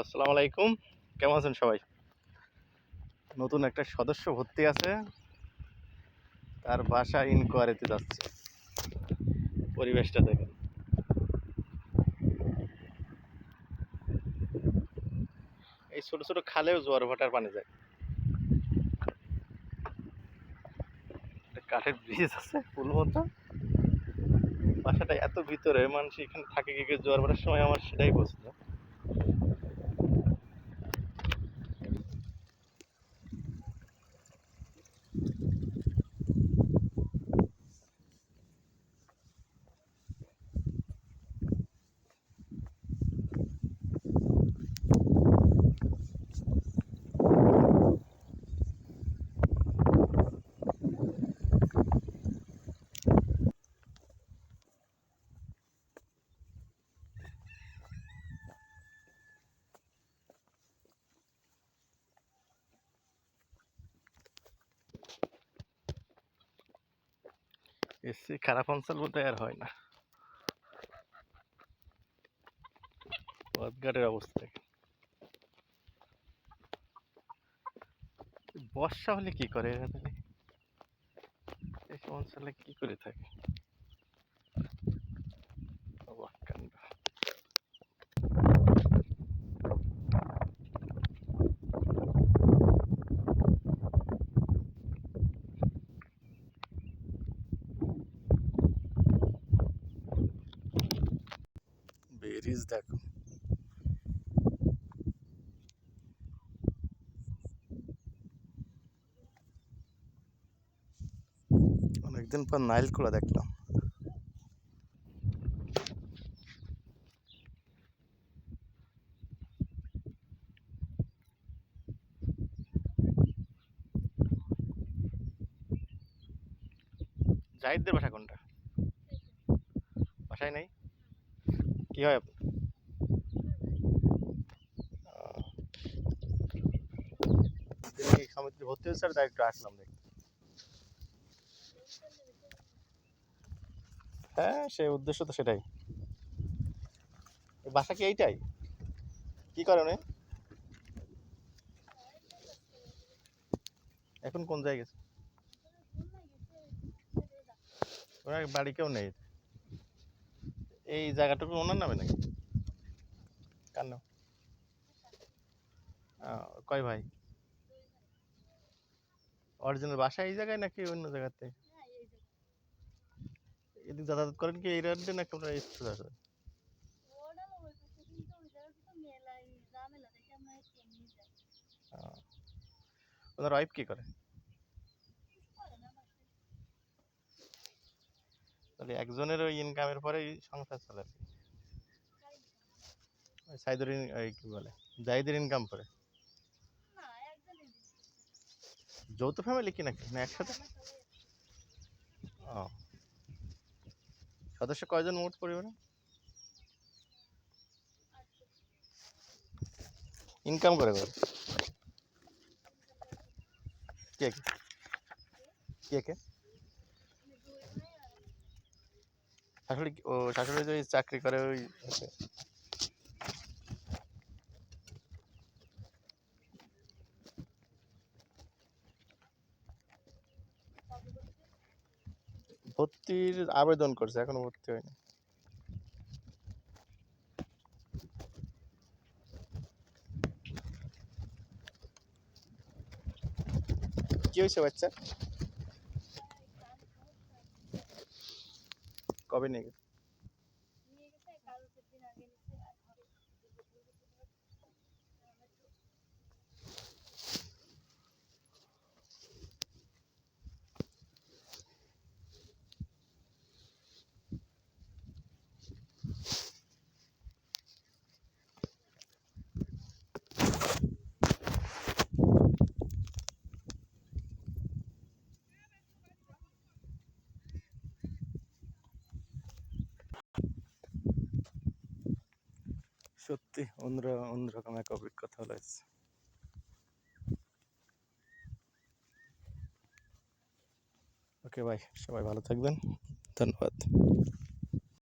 আসসালামু আলাইকুম। কেমন আছেন সবাই? নতুন একটা সদস্য ভর্তি আছে। তার বাসা ইনকোয়ারিতে যাচ্ছে। পরিবেশটা দেখেন। এই ছোট ছোট খালেও জোয়ার ভাটার পানি যায়। কাঠের ব্রিজ আছে, পুল মতো। বাসাটা এত ভিতরে, মানুষ এখানে থাকে কি জোয়ার ভাটার সময় আমার সেটাই বুঝলো এসছি খারাপ অঞ্চল বলতে আর হয় না। পথঘাটের অবস্থা। বর্ষা হলে কি করে এখানে অঞ্চলে কি করে থাকে? বেরিজ দেখো। অনেকদিন পর নাইল খোলা দেখলাম। জাহিদদের বাসা কোনটা? বাসায় নাই? কি হয় সমিতিতে ভর্তি হয়েছে আর তাই একটু আসলাম হ্যাঁ সেই উদ্দেশ্য তো সেটাই। বাসা কি এইটাই? কি করে উনি এখন কোন জায়গায় গেছে? ওনার বাড়ি কেউ নেই। এই জায়গাটুকু ওনার নামে নাকি? কার নাম? কয় ভাই? অরিজিনাল বাসা এই জায়গায় নাকি অন্য জায়গাতে? এদিক যাতায়াত করেন কি এই রাজ্যে নাকি আপনারা এসে আসে ওনার ওয়াইফ কি করে? তাহলে একজনের ওই ইনকামের পরেই সংসার চলে সাইদের কি বলে? জাহিদের ইনকাম করে। যৌথ ফ্যামিলি কি নাকি? না একসাথে? ও। সদস্য কয়জন মোট পরিবারে? ইনকাম করে করে কে কে? কে কে? শাশুড়ি ও শাশুড়ি যে চাকরি করে ওই ভর্তির আবেদন করছে, এখনও ভর্তি হয়নি। কি হয়েছে বাচ্চা? কবে নিয়ে সত্যি অন্য অন্যরকম এক অভিজ্ঞতা হলো ওকে ভাই সবাই ভালো থাকবেন। ধন্যবাদ।